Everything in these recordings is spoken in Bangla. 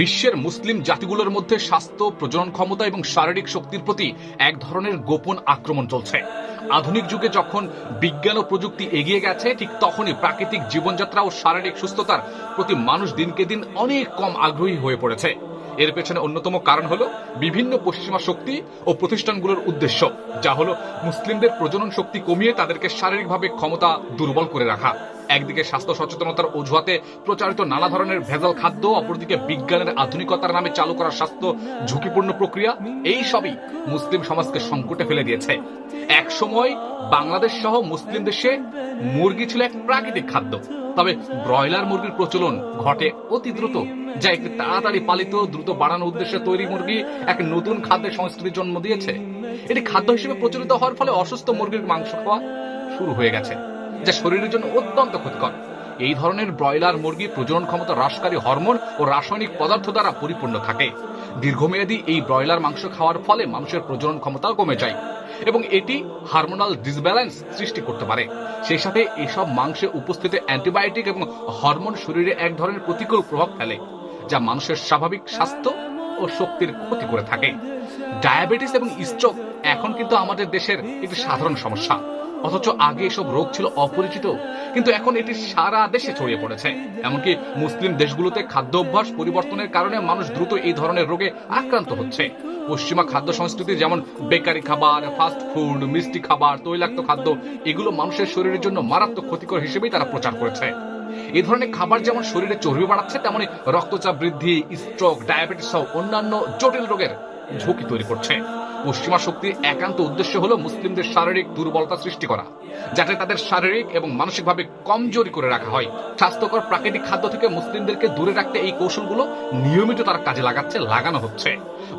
বিশ্বের মুসলিম জাতিগুলোর মধ্যে স্বাস্থ্য, প্রজনন ক্ষমতা এবং শারীরিক শক্তির প্রতি এক ধরনের গোপন আক্রমণ চলছে। আধুনিক যুগে যখন বিজ্ঞান ও প্রযুক্তি এগিয়ে গেছে, ঠিক তখনই প্রাকৃতিক জীবনযাত্রা ও শারীরিক সুস্থতার প্রতি মানুষ দিনকে দিন অনেক কম আগ্রহী হয়ে পড়েছে। এর পেছনে অন্যতম কারণ হলো বিভিন্ন পশ্চিমা শক্তি ও প্রতিষ্ঠানগুলোর উদ্দেশ্য, যা হলো মুসলিমদের প্রজনন শক্তি কমিয়ে তাদেরকে শারীরিকভাবে ক্ষমতা দুর্বল করে রাখা। একদিকে স্বাস্থ্য সচেতনতার অজুহাতে প্রচারিত নানা ধরনের ভেজাল খাদ্য, অপরদিকে বিজ্ঞানের আধুনিকতার নামে চালু করা স্বাস্থ্য ঝুঁকিপূর্ণ প্রক্রিয়া, এই সবই মুসলিম সমাজকে সংকটে ফেলে দিয়েছে। এক সময় বাংলাদেশ সহ মুসলিম দেশে মুরগি ছিল এক প্রাকৃতিক খাদ্য। তবে ব্রয়লার মুরগির প্রচলন ঘটে অতি দ্রুত, যা একটি তাড়াতাড়ি পালিত, দ্রুত বাড়ানোর উদ্দেশ্যে তৈরি মুরগি এক নতুন খাদ্যের সংস্কৃতির জন্ম দিয়েছে। এটি খাদ্য হিসেবে প্রচলিত হওয়ার ফলে অসুস্থ মুরগির মাংস খাওয়া শুরু হয়ে গেছে। যা শরীরের জন্য অত্যন্ত ক্ষতিকর। এই ধরনের ব্রয়লার মুরগি প্রজনন ক্ষমতা হ্রাসকারী হরমোন ও রাসায়নিক পদার্থ দ্বারা পরিপূর্ণ থাকে। দীর্ঘমেয়াদী এই ব্রয়লার মাংস খাওয়ার ফলে মানুষের প্রজনন ক্ষমতাও কমে যায় এবং এটি হারমোনাল ডিসব্যালেন্স সৃষ্টি করতে পারে। সেই সাথে এসব মাংসে উপস্থিত অ্যান্টিবায়োটিক এবং হরমোন শরীরে এক ধরনের প্রতিকূল প্রভাব ফেলে, যা মানুষের স্বাভাবিক স্বাস্থ্য ও শক্তির ক্ষতি করে থাকে। ডায়াবেটিস এবং স্ট্রোক এখন কিন্তু আমাদের দেশের একটি সাধারণ সমস্যা। অথচ আগে এসব রোগ ছিল অপরিচিত, কিন্তু এখন এটি সারা দেশে ছড়িয়ে পড়েছে। এমনকি মুসলিম দেশগুলোতে খাদ্য অভ্যাস পরিবর্তনের কারণে মানুষ দ্রুত এই ধরনের রোগে আক্রান্ত হচ্ছে। পশ্চিমা খাদ্য সংস্কৃতি যেমন বেকারি খাবার ফাস্ট ফুড মিষ্টি খাবার, তৈলাক্ত খাদ্য, এগুলো মানুষের শরীরের জন্য মারাত্মক ক্ষতিকর হিসেবেই তারা প্রচার করেছে। এই ধরনের খাবার যেমন শরীরে চর্বি বাড়াচ্ছে, তেমনি রক্তচাপ বৃদ্ধি স্ট্রোক ডায়াবেটিস সহ অন্যান্য জটিল রোগের ঝুঁকি তৈরি করছে। পশ্চিমা শক্তির একান্ত উদ্দেশ্য হলো মুসলিমদের শারীরিক দুর্বলতা সৃষ্টি করা, যাতে তাদের শারীরিক এবং মানসিকভাবে কমজোরি করে রাখা হয়। স্বাস্থ্যকর প্রাকৃতিক খাদ্য থেকে মুসলিমদেরকে দূরে রাখতে এই কৌশলগুলো নিয়মিত তারা কাজে লাগাচ্ছে, লাগানো হচ্ছে।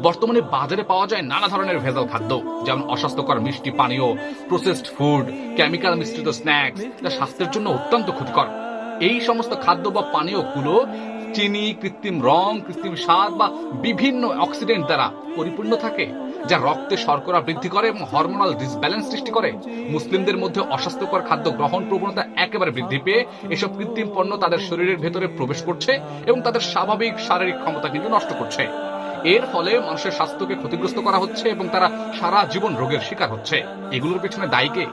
বর্তমানে বাজারে পাওয়া যায় নানা ধরনের ভেজাল খাদ্য, যেমন অস্বাস্থ্যকর মিষ্টি পানীয় প্রসেসড ফুড কেমিক্যাল মিশ্রিত স্ন্যাক্স যা স্বাস্থ্যের জন্য অত্যন্ত ক্ষতিকর। এই সমস্ত খাদ্য বা পানীয়গুলো চিনি, কৃত্রিম রং, কৃত্রিম স্বাদ বা বিভিন্ন অক্সিডেন্ট দ্বারা পরিপূর্ণ থাকে। যা রক্তে শর্করা বৃদ্ধি করে এবং হরমোনাল ডিসব্যালেন্স সৃষ্টি করে। মুসলিমদের মধ্যে অস্বাস্থ্যকর খাদ্য গ্রহণ প্রবণতা একেবারে বৃদ্ধি পেয়ে এসব কৃত্রিম পণ্য তাদের শরীরের ভেতরে প্রবেশ করছে এবং তাদের স্বাভাবিক শারীরিক ক্ষমতা কিন্তু নষ্ট করছে। এর ফলে মানুষের স্বাস্থ্যকে ক্ষতিগ্রস্ত করা হচ্ছে এবং তারা সারা জীবন রোগের শিকার হচ্ছে। এগুলোর পেছনে দায়ীকে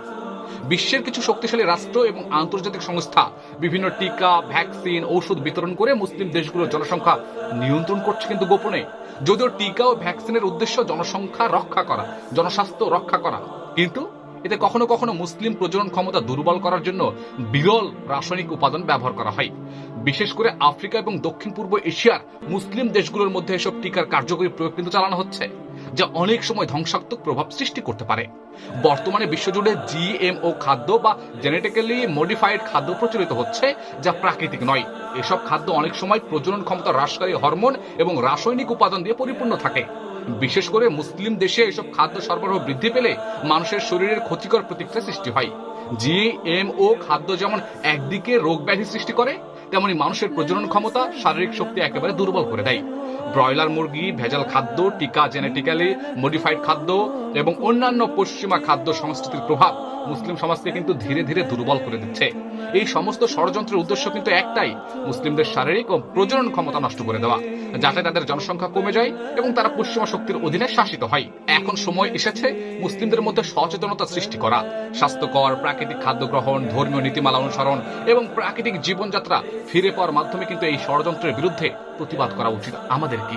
বিশ্বের কিছু শক্তিশালী রাষ্ট্র এবং আন্তর্জাতিক সংস্থা, বিভিন্ন টিকা, ভ্যাকসিন, ঔষধ বিতরণ করে মুসলিম দেশগুলোর জনসংখ্যা নিয়ন্ত্রণ করছে কিন্তু গোপনে। যদিও টিকা ও ভ্যাকসিনের উদ্দেশ্য জনসংখ্যা রক্ষা করা, জনস্বাস্থ্য রক্ষা করা, কিন্তু এতে কখনো কখনো মুসলিম প্রজনন ক্ষমতা দুর্বল করার জন্য বিরল রাসায়নিক উপাদান ব্যবহার করা হয়। বিশেষ করে আফ্রিকা এবং দক্ষিণ পূর্ব এশিয়ার মুসলিম দেশগুলোর মধ্যে এসব টিকার কার্যকরী প্রয়োগ কিন্তু চালানো হচ্ছে। যা অনেক সময় ধ্বংসাত্মক প্রভাব সৃষ্টি করতে পারে। বর্তমানে বিশ্বজুড়ে জিএমও খাদ্য বা জেনেটিক্যালি মডিফাইড খাদ্য প্রচলিত হচ্ছে, যা প্রাকৃতিক নয়। এসব খাদ্য অনেক সময় প্রজনন ক্ষমতা হ্রাসকারী হরমোন এবং রাসায়নিক উপাদান দিয়ে পরিপূর্ণ থাকে। বিশেষ করে মুসলিম দেশে এসব খাদ্য সরবরাহ বৃদ্ধি পেলে মানুষের শরীরের ক্ষতিকর প্রতিক্রিয়া সৃষ্টি হয়। জিএমও খাদ্য যেমন একদিকে রোগ ব্যাধি সৃষ্টি করে, তেমনি মানুষের প্রজনন ক্ষমতা শারীরিক শক্তি একেবারে দুর্বল করে দেয়। ব্রয়লার মুরগি, ভেজাল খাদ্য, টিকা জেনেটিক্যালি মডিফাইড খাদ্য এবং অন্যান্য পশ্চিমা খাদ্য সংস্কৃতির প্রভাব মুসলিম সমাজকে কিন্তু ধীরে ধীরে দুর্বল করে দিচ্ছে। এই সমস্ত ষড়যন্ত্রের উদ্দেশ্য কিন্তু একটাই, মুসলিমদের শারীরিক ও প্রজনন ক্ষমতা নষ্ট করে দেওয়া, যাতে তাদের জনসংখ্যা কমে যায় এবং তারা পশ্চিমা শক্তির অধীনে শাসিত হয়। এখন সময় এসেছে মুসলিমদের মধ্যে সচেতনতা সৃষ্টি করা। স্বাস্থ্যকর, প্রাকৃতিক খাদ্য গ্রহণ, ধর্মীয় নীতিমালা অনুসরণ এবং প্রাকৃতিক জীবনযাত্রা ফিরে পাওয়ার মাধ্যমে কিন্তু এই ষড়যন্ত্রের বিরুদ্ধে প্রতিবাদ করা উচিত। আমাদের কি